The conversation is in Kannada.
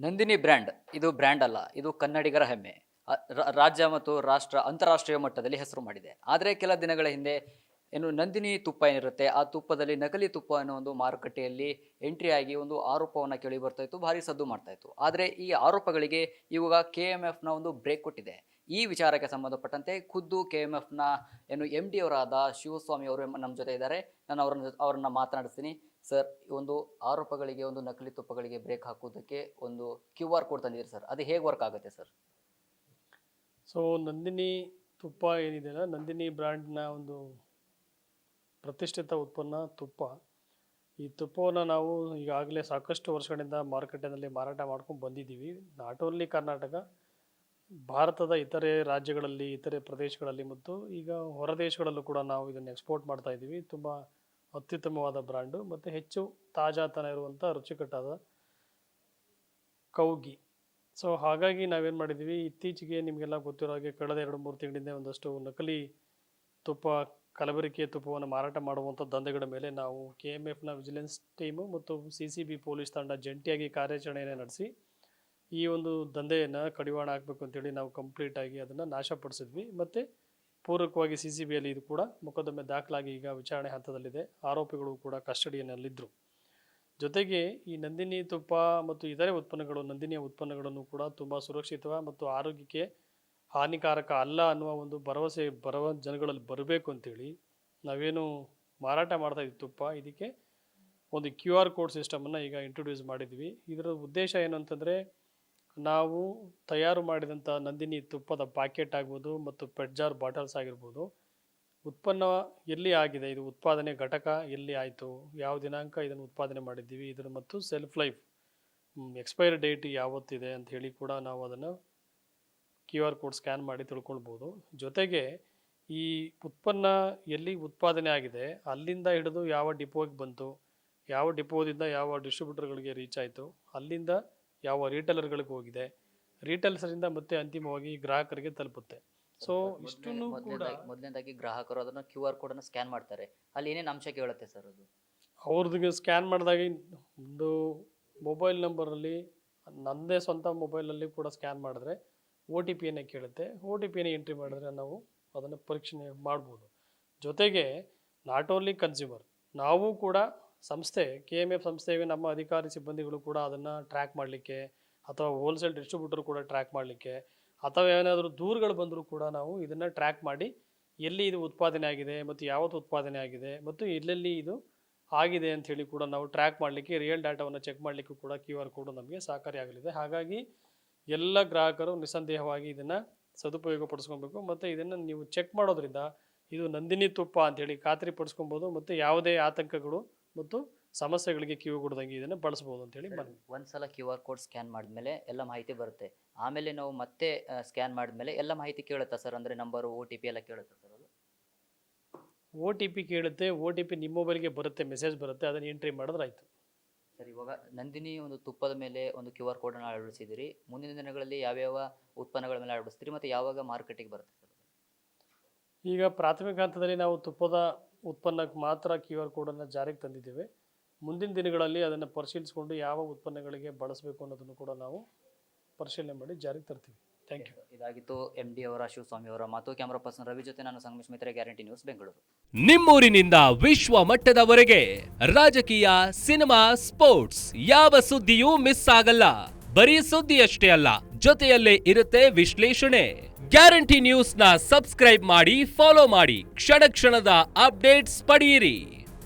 ನಂದಿನಿ ಬ್ರ್ಯಾಂಡ್. ಇದು ಬ್ರ್ಯಾಂಡ್ ಅಲ್ಲ, ಇದು ಕನ್ನಡಿಗರ ಹೆಮ್ಮೆ. ರಾಜ್ಯ ಮತ್ತು ರಾಷ್ಟ್ರ, ಅಂತಾರಾಷ್ಟ್ರೀಯ ಮಟ್ಟದಲ್ಲಿ ಹೆಸರು ಮಾಡಿದೆ. ಆದರೆ ಕೆಲ ದಿನಗಳ ಹಿಂದೆ ಏನು ನಂದಿನಿ ತುಪ್ಪ ಏನಿರುತ್ತೆ, ಆ ತುಪ್ಪದಲ್ಲಿ ನಕಲಿ ತುಪ್ಪ ಅನ್ನೋ ಒಂದು ಮಾರುಕಟ್ಟೆಯಲ್ಲಿ ಎಂಟ್ರಿ ಆಗಿ ಒಂದು ಆರೋಪವನ್ನು ಕೇಳಿ ಬರ್ತಾ ಇತ್ತು, ಭಾರಿ ಸದ್ದು ಮಾಡ್ತಾ ಇತ್ತು. ಆದರೆ ಈ ಆರೋಪಗಳಿಗೆ ಇವಾಗ ಕೆ ಎಂ ಎಫ್ನ ಒಂದು ಬ್ರೇಕ್ ಕೊಟ್ಟಿದೆ. ಈ ವಿಚಾರಕ್ಕೆ ಸಂಬಂಧಪಟ್ಟಂತೆ ಖುದ್ದು ಕೆ ಎಂ ಎಫ್ನ ಏನು ಎಂ ಡಿ ಅವರಾದ ಶಿವಸ್ವಾಮಿ ಅವರು ನಮ್ಮ ಜೊತೆ ಇದ್ದಾರೆ. ನಾನು ಅವರನ್ನ ಅವರನ್ನ ಮಾತನಾಡಿಸ್ತೀನಿ. ಸರ್ ಒಂದು ಆರೋಪಗಳಿಗೆ, ಒಂದು ನಕಲಿ ತುಪ್ಪಗಳಿಗೆ ಬ್ರೇಕ್ ಹಾಕೋದಕ್ಕೆ ಒಂದು ಕ್ಯೂ ಆರ್ ಕೋಡ್ ತಂದಿದ್ದೀರಿ ಸರ್. ಅದು ಹೇಗೆ ವರ್ಕ್ ಆಗುತ್ತೆ ಸರ್? ಸೊ ನಂದಿನಿ ತುಪ್ಪ ಏನಿದೆಯಲ್ಲ, ನಂದಿನಿ ಬ್ರ್ಯಾಂಡ್ನ ಒಂದು ಪ್ರತಿಷ್ಠಿತ ಉತ್ಪನ್ನ ತುಪ್ಪ. ಈ ತುಪ್ಪವನ್ನು ನಾವು ಈಗಾಗಲೇ ಸಾಕಷ್ಟು ವರ್ಷಗಳಿಂದ ಮಾರುಕಟ್ಟೆಯಲ್ಲಿ ಮಾರಾಟ ಮಾಡ್ಕೊಂಡು ಬಂದಿದ್ದೀವಿ. ನಾಟ್ ಓನ್ಲಿ ಕರ್ನಾಟಕ, ಭಾರತದ ಇತರೆ ರಾಜ್ಯಗಳಲ್ಲಿ, ಇತರೆ ಪ್ರದೇಶಗಳಲ್ಲಿ ಮತ್ತು ಈಗ ಹೊರ ದೇಶಗಳಲ್ಲೂ ಕೂಡ ನಾವು ಇದನ್ನು ಎಕ್ಸ್ಪೋರ್ಟ್ ಮಾಡ್ತಾ ಇದ್ದೀವಿ. ತುಂಬ ಅತ್ಯುತ್ತಮವಾದ ಬ್ರ್ಯಾಂಡು ಮತ್ತು ಹೆಚ್ಚು ತಾಜಾತನ ಇರುವಂಥ ರುಚಿಕಟ್ಟಾದ ಕೌಗಿ. ಸೊ ಹಾಗಾಗಿ ನಾವೇನು ಮಾಡಿದ್ದೀವಿ? ಇತ್ತೀಚೆಗೆ ನಿಮಗೆಲ್ಲ ಗೊತ್ತಿರೋ ಹಾಗೆ ಕಳೆದ ಎರಡು ಮೂರು ತಿಂಗಳಿಂದ ಒಂದಷ್ಟು ನಕಲಿ ತುಪ್ಪ ಕಲಬೆರಕೆ ತುಪ್ಪವನ್ನು ಮಾರಾಟ ಮಾಡುವಂಥ ದಂಧೆಗಳ ಮೇಲೆ ನಾವು ಕೆ ಎಂ ಎಫ್ನ ವಿಜಿಲೆನ್ಸ್ ಟೀಮು ಮತ್ತು ಸಿ ಸಿ ಬಿ ಪೊಲೀಸ್ ತಂಡ ಜಂಟಿಯಾಗಿ ಕಾರ್ಯಾಚರಣೆಯನ್ನು ನಡೆಸಿ, ಈ ಒಂದು ದಂಧೆಯನ್ನು ಕಡಿವಾಣ ಹಾಕಬೇಕು ಅಂತೇಳಿ ನಾವು ಕಂಪ್ಲೀಟಾಗಿ ಅದನ್ನು ನಾಶಪಡಿಸಿದ್ವಿ. ಮತ್ತು ಪೂರಕವಾಗಿ ಸಿ ಸಿ ಬಿಯಲ್ಲಿ ಇದು ಕೂಡ ಮೊಕದ್ದಮೆ ದಾಖಲಾಗಿ ಈಗ ವಿಚಾರಣೆ ಹಂತದಲ್ಲಿದೆ. ಆರೋಪಿಗಳು ಕೂಡ ಕಸ್ಟಡಿಯಲ್ಲಿದ್ದರು ಜೊತೆಗೆ ಈ ನಂದಿನಿ ತುಪ್ಪ ಮತ್ತು ಇತರೆ ಉತ್ಪನ್ನಗಳು, ನಂದಿನಿಯ ಉತ್ಪನ್ನಗಳನ್ನು ಕೂಡ ತುಂಬ ಸುರಕ್ಷಿತ ಮತ್ತು ಆರೋಗ್ಯಕ್ಕೆ ಹಾನಿಕಾರಕ ಅಲ್ಲ ಅನ್ನುವ ಒಂದು ಭರವಸೆ ಬರುವ ಜನಗಳಲ್ಲಿ ಬರಬೇಕು ಅಂತೇಳಿ ನಾವೇನು ಮಾರಾಟ ಮಾಡ್ತಾ ಇದ್ದೀವಿ ತುಪ್ಪ. ಇದಕ್ಕೆ ಒಂದು ಕ್ಯೂ ಆರ್ ಕೋಡ್ ಸಿಸ್ಟಮನ್ನು ಈಗ ಇಂಟ್ರೊಡ್ಯೂಸ್ ಮಾಡಿದ್ವಿ ಇದರ ಉದ್ದೇಶ ಏನು ಅಂತಂದರೆ ನಾವು ತಯಾರು ಮಾಡಿದಂಥ ನಂದಿನಿ ತುಪ್ಪದ ಪ್ಯಾಕೆಟ್ ಆಗ್ಬೋದು ಮತ್ತು ಪೆಟ್ಜಾರ್ ಬಾಟಲ್ಸ್ ಆಗಿರ್ಬೋದು. ಉತ್ಪನ್ನ ಎಲ್ಲಿ ಆಗಿದೆ? ಇದು ಉತ್ಪಾದನೆ ಘಟಕ ಎಲ್ಲಿ ಆಯಿತು? ಯಾವ ದಿನಾಂಕ ಇದನ್ನು ಉತ್ಪಾದನೆ ಮಾಡಿದ್ದೀವಿ? ಇದರ ಮತ್ತು ಸೆಲ್ಫ್ ಲೈಫ್ ಎಕ್ಸ್ಪೈರ್ ಡೇಟ್ ಯಾವತ್ತಿದೆ ಅಂತ ಹೇಳಿ ಕೂಡ ನಾವು ಅದನ್ನು ಕ್ಯೂ ಆರ್ ಕೋಡ್ ಸ್ಕ್ಯಾನ್ ಮಾಡಿ ತಿಳ್ಕೊಳ್ಬೋದು. ಜೊತೆಗೆ ಈ ಉತ್ಪನ್ನ ಎಲ್ಲಿ ಉತ್ಪಾದನೆ ಆಗಿದೆ ಅಲ್ಲಿಂದ ಹಿಡಿದು ಯಾವ ಡಿಪೋಗೆ ಬಂತು ಯಾವ ಡಿಪೋದಿಂದ ಯಾವ ಡಿಸ್ಟ್ರಿಬ್ಯೂಟರ್ಗಳಿಗೆ ರೀಚ್ ಆಯಿತು ಅಲ್ಲಿಂದ ಯಾವ ರೀಟೇಲರ್ಗಳಿಗೆ ಹೋಗಿದೆ ರೀಟೇಲರ್ಸರಿಂದ ಮತ್ತೆ ಅಂತಿಮವಾಗಿ ಗ್ರಾಹಕರಿಗೆ ತಲುಪುತ್ತೆ. ಸೊ ಇಷ್ಟನ್ನು ಕೂಡ ಮೊದಲನೇದಾಗಿ ಗ್ರಾಹಕರು ಅದನ್ನು ಕ್ಯೂ ಆರ್ ಕೋಡನ್ನು ಸ್ಕ್ಯಾನ್ ಮಾಡ್ತಾರೆ. ಅಲ್ಲಿ ಏನೇನು ಅಂಶ ಕೇಳುತ್ತೆ ಸರ್ ಅದು? ಅವ್ರದ್ದು ಸ್ಕ್ಯಾನ್ ಮಾಡಿದಾಗ ಒಂದು ಮೊಬೈಲ್ ನಂಬರಲ್ಲಿ ನನ್ನದೇ ಸ್ವಂತ ಮೊಬೈಲಲ್ಲಿ ಕೂಡ ಸ್ಕ್ಯಾನ್ ಮಾಡಿದ್ರೆ ಒ ಟಿ ಪಿಯನ್ನು ಕೇಳುತ್ತೆ. ಒ ಟಿ ಪಿಯನ್ನು ಎಂಟ್ರಿ ಮಾಡಿದ್ರೆ ನಾವು ಅದನ್ನು ಪರೀಕ್ಷೆ ಮಾಡ್ಬೋದು. ಜೊತೆಗೆ ನಾಟ್ ಓನ್ಲಿ ಕನ್ಸ್ಯೂಮರ್ ನಾವು ಕೂಡ ಸಂಸ್ಥೆ ಕೆ ಎಂ ಎಫ್ ಸಂಸ್ಥೆಗೆ ನಮ್ಮ ಅಧಿಕಾರಿ ಸಿಬ್ಬಂದಿಗಳು ಕೂಡ ಅದನ್ನು ಟ್ರ್ಯಾಕ್ ಮಾಡಲಿಕ್ಕೆ ಅಥವಾ ಹೋಲ್ಸೇಲ್ ಡಿಸ್ಟ್ರಿಬ್ಯೂಟರ್ ಕೂಡ ಟ್ರ್ಯಾಕ್ ಮಾಡಲಿಕ್ಕೆ ಅಥವಾ ಏನಾದರೂ ದೂರುಗಳು ಬಂದರೂ ಕೂಡ ನಾವು ಇದನ್ನು ಟ್ರ್ಯಾಕ್ ಮಾಡಿ ಎಲ್ಲಿ ಇದು ಉತ್ಪಾದನೆ ಆಗಿದೆ ಮತ್ತು ಯಾವತ್ತು ಉತ್ಪಾದನೆ ಆಗಿದೆ ಮತ್ತು ಎಲ್ಲೆಲ್ಲಿ ಇದು ಆಗಿದೆ ಅಂತ ಹೇಳಿ ಕೂಡ ನಾವು ಟ್ರ್ಯಾಕ್ ಮಾಡಲಿಕ್ಕೆ ರಿಯಲ್ ಡಾಟಾವನ್ನು ಚೆಕ್ ಮಾಡಲಿಕ್ಕೂ ಕೂಡ ಕ್ಯೂ ಆರ್ ಕೋಡು ನಮಗೆ ಸಹಕಾರಿಯಾಗಲಿದೆ. ಹಾಗಾಗಿ ಎಲ್ಲ ಗ್ರಾಹಕರು ನಿಸ್ಸಂದೇಹವಾಗಿ ಇದನ್ನು ಸದುಪಯೋಗ ಪಡಿಸ್ಕೊಬೇಕು ಮತ್ತು ಇದನ್ನು ನೀವು ಚೆಕ್ ಮಾಡೋದ್ರಿಂದ ಇದು ನಂದಿನಿ ತುಪ್ಪ ಅಂತೇಳಿ ಖಾತ್ರಿ ಪಡಿಸ್ಕೊಬೋದು. ಮತ್ತು ಯಾವುದೇ ಆತಂಕಗಳು ಮತ್ತು ಸಮಸ್ಯೆಗಳಿಗೆ ಕ್ಯೂ ಕೊಡ್ದಂಗೆ ಇದನ್ನು ಬಳಸ್ಬೋದು ಅಂತೇಳಿ ಒಂದ್ಸಲ ಕ್ಯೂ ಆರ್ ಕೋಡ್ ಸ್ಕ್ಯಾನ್ ಮಾಡಿದ್ಮೇಲೆ ಎಲ್ಲ ಮಾಹಿತಿ ಬರುತ್ತೆ. ಆಮೇಲೆ ನಾವು ಮತ್ತೆ ಸ್ಕ್ಯಾನ್ ಮಾಡಿದ್ಮೇಲೆ ಎಲ್ಲ ಮಾಹಿತಿ ಕೇಳುತ್ತಾ ಸರ್? ಅಂದರೆ ನಂಬರು ಓ ಟಿ ಪಿ ಎಲ್ಲ ಕೇಳುತ್ತಾ ಸರ್ ಅದು? ಓ ಟಿ ಪಿ ಕೇಳುತ್ತೆ ಓ ಟಿ ಪಿ ನಿಮ್ಮ ಮೊಬೈಲ್ಗೆ ಬರುತ್ತೆ ಮೆಸೇಜ್ ಬರುತ್ತೆ ಅದನ್ನು ಎಂಟ್ರಿ ಮಾಡಿದ್ರೆ ಆಯಿತು. ಸರ್, ಇವಾಗ ನಂದಿನಿ ಒಂದು ತುಪ್ಪದ ಮೇಲೆ ಒಂದು ಕ್ಯೂ ಆರ್ ಕೋಡನ್ನು ಅಳವಡಿಸಿದಿರಿ ಮುಂದಿನ ದಿನಗಳಲ್ಲಿ ಯಾವ್ಯಾವ ಉತ್ಪನ್ನಗಳ ಮೇಲೆ ಅಳವಡಿಸ್ತೀರಿ ಮತ್ತು ಯಾವಾಗ ಮಾರ್ಕೆಟಿಗೆ ಬರುತ್ತೆ ಈಗ ಪ್ರಾಥಮಿಕ ಹಂತದಲ್ಲಿ ನಾವು ತುಪ್ಪದ ಉತ್ಪನ್ನಕ್ಕೆ ಮಾತ್ರ ಕ್ಯೂ ಆರ್ ಕೋಡನ್ನು ಜಾರಿಗೆ ತಂದಿದ್ದೇವೆ. ಮುಂದಿನ ದಿನಗಳಲ್ಲಿ ಅದನ್ನು ಪರಿಶೀಲಿಸಿಕೊಂಡು ಯಾವ ಉತ್ಪನ್ನಗಳಿಗೆ ಬಳಸಬೇಕು ಅನ್ನೋದನ್ನು ಕೂಡ ನಾವು ಪರಿಶೀಲನೆ ಮಾಡಿ ಜಾರಿಗೆ ತರ್ತೀವಿ. ಥ್ಯಾಂಕ್ ಯು ಇದಾಗಿತ್ತು ಎಂ ಡಿ ಅವರ ಶಿವಸ್ವಾಮಿ ಅವರ ಮಾತು. ಕ್ಯಾಮರಾ ಪರ್ಸನ್ ರವಿ ಜೊತೆ ನಾನು ಸಂಗಮೇಶ್ ಮಿತ್ರ ಗ್ಯಾರಂಟಿ ನ್ಯೂಸ್ ಬೆಂಗಳೂರು ನಿಮ್ಮೂರಿನಿಂದ ವಿಶ್ವ ಮಟ್ಟದವರೆಗೆ ರಾಜಕೀಯ ಸಿನಿಮಾ ಸ್ಪೋರ್ಟ್ಸ್ ಯಾವ ಸುದ್ದಿಯೂ ಮಿಸ್ ಆಗಲ್ಲ. ಬರೀ ಸುದ್ದಿಯಷ್ಟೇ ಅಲ್ಲ ಜೊತೆಯಲ್ಲೇ ಇರುತ್ತೆ ವಿಶ್ಲೇಷಣೆ. ಗ್ಯಾರಂಟಿ ನ್ಯೂಸ್ನ ಸಬ್ಸ್ಕ್ರೈಬ್ ಮಾಡಿ ಫಾಲೋ ಮಾಡಿ. ಕ್ಷಣ ಕ್ಷಣದ ಅಪ್ಡೇಟ್ಸ್ ಪಡೆಯಿರಿ.